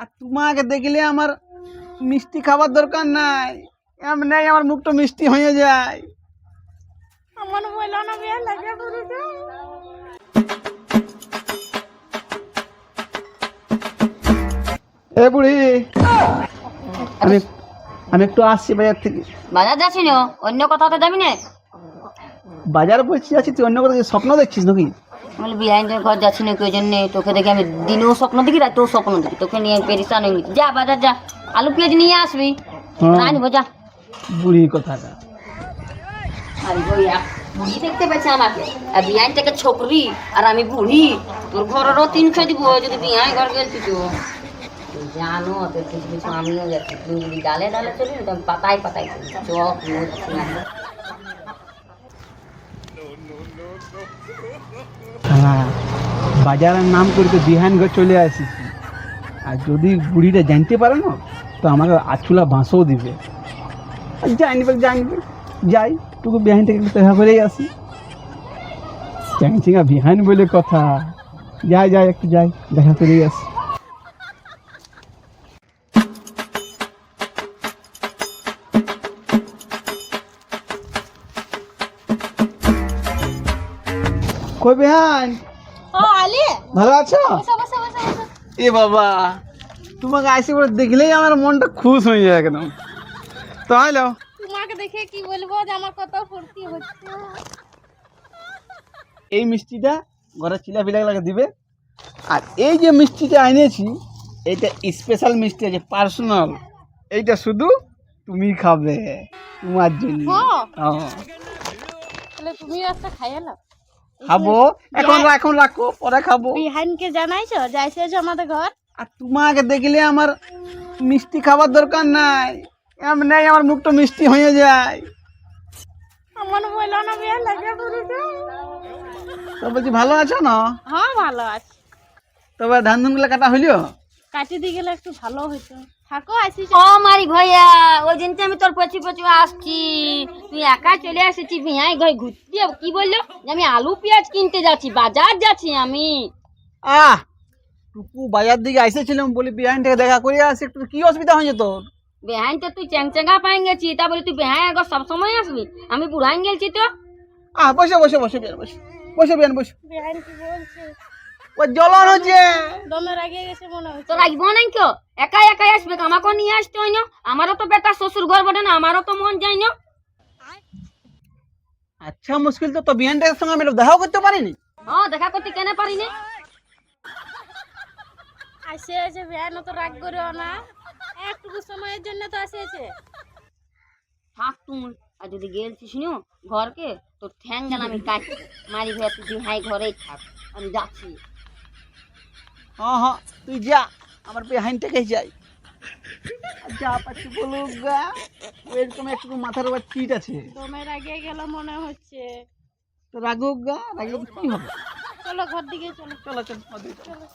আর তোমাকে দেখলে আমার মিষ্টি খাবার দরকার নাই। এমনি আমার মুখটা মিষ্টি হয়ে যায়। আমার বলল না বিয়ে লাগে এ বুড়ি আমি আমি একটু আসছি বাজার থেকে। বাজার যাচ্ছি না অন্য কোথাও তো যাবি না। বাজার বসে আছি তুই অন্য কোথাও কি স্বপ্ন দেখছিস নাকি? বলে বিহাইন্ডের ঘর যাচ্ছি না ওই জন্য তোকে দেখে আমি দিনেও স্বপ্ন দেখি রাতেও স্বপ্ন দেখি। তোকে নিয়ে পেরিসান হয়ে গেছি। যা বাজার যা। আলু পেঁয়াজ নিয়ে আসবি। হ্যাঁ। আনব যা। বুড়ি কথাটা। আর ওই বুড়ি দেখতে পাচ্ছি আমাকে। আর বিহাইন ছোকরি আর আমি বুড়ি। তোর ঘরেরও তিনশো দিব যদি বিহাই ঘর গেলছি তো। তুই জানো কিছু কিছু আমিও যাচ্ছি তুই যদি ডালে ডালে চলি না পাতায় পাতায় চলি। হ্যাঁ বাজারের নাম করে তো বিহান ঘর চলে আসিস আর যদি বুড়িটা জানতে পারে না, তো আমাকে আচুলা বাঁশও দিবে। জানবে জানবে যাই, টুকু বিহান থেকে দেখা করেই আসি। চ্যাংচিঙা বিহান বলে কথা। যাই যাই, একটু যাই, দেখা করেই আসি। কই বিহান? ও আলি। ভালো আছো? এ বাবা তোমাকে আইসে করে দেখলেই আমার মনটা খুশ হয়ে যায় একদম। তো হ্যালো। তোমাকে দেখে কি বলব যে আমার কত ফুর্তি হচ্ছে। এই মিষ্টিটা ঘরে চিলা ফিলা দিবে। আর এই যে মিষ্টিটা এনেছি এইটা স্পেশাল মিষ্টি আছে পার্সোনাল এইটা শুধু তুমি খাবে তোমার জন্য। হ্যাঁ। হ্যাঁ। তাহলে তুমি একটা খাইয়ে নাও। খাব? এখন এখন রাখো পরে খাব। বিহানকে জানাইছো? যাইছে আমাদের ঘর? আর তোমাকে দেখলে আমার মিষ্টি খাবার দরকার নাই। এমনি আমার মুখটা মিষ্টি হয়ে যায়। আমার বলল না বিয়ে লাগে তো বলছি ভালো আছো না? হ্যাঁ ভালো আছে। তবে ধান ধানগুলো কাটা হইল? কাটি দিয়ে গেলে একটু ভালো হইতো। থাকো আসিস ও মারি ভাইয়া ওই দিনতে আমি তোর পছি পছি আসছি। তুই একা চলে এসেছি বিহাই ঘরে ঘুরতে যাব। কি বলল? যে আমি আলু পেঁয়াজ কিনতে যাচ্ছি বাজার যাচ্ছি আমি। আহ টুকু বাজার দিকে আইসেছিলাম বলি বিহাইন থেকে দেখা করে আসি একটু কি অসুবিধা হয়েছে তোর? বেহাইন তো তুই চ্যাংচ্যাঙ্গা পাই গেছি তা বলে তুই বেহাই আগর সবসময় আসবি? আমি বুড়াই গেছি তো। আহ বসে বসে বসে বিয়ান বসে। বসে বিয়ান বসে। বিহান কি বলছে ও জ্বলন হচ্ছে। দমে রাগে গেছে মনে হচ্ছে। তো রাখব না কেউ একাই একাই আসবে আমাকেও নিয়ে আসতে হয় না? আমারও তো বেটা শ্বশুর ঘর বটে না? আমারও তো মন যায় না? আচ্ছা মুশকিল তো তো বিহানটার সঙ্গে আমি দেখাও করতে পারিনি। হ্যাঁ দেখা করতে কেন পারি না আসে আছে বিহান তো রাগ না। একটুকু সময়ের জন্য তো আসেছে থাক তুমি আর যদি গেলছিস নিও ঘরকে তো ঠ্যাং গেল আমি কাটছি মারি ভাইয়া তুই হাই ঘরেই থাক। আমি যাচ্ছি। হ্যাঁ তুই যা আমার বিহাইন থেকে যাই। যা পাচ্ছি বলুক গা এরকম একটু মাথার উপর চিট আছে। দমের আগে গেল মনে হচ্ছে। তো রাগুক গা রাগুক কি হবে? চলো ঘর দিকে চলো। চলো। চলো।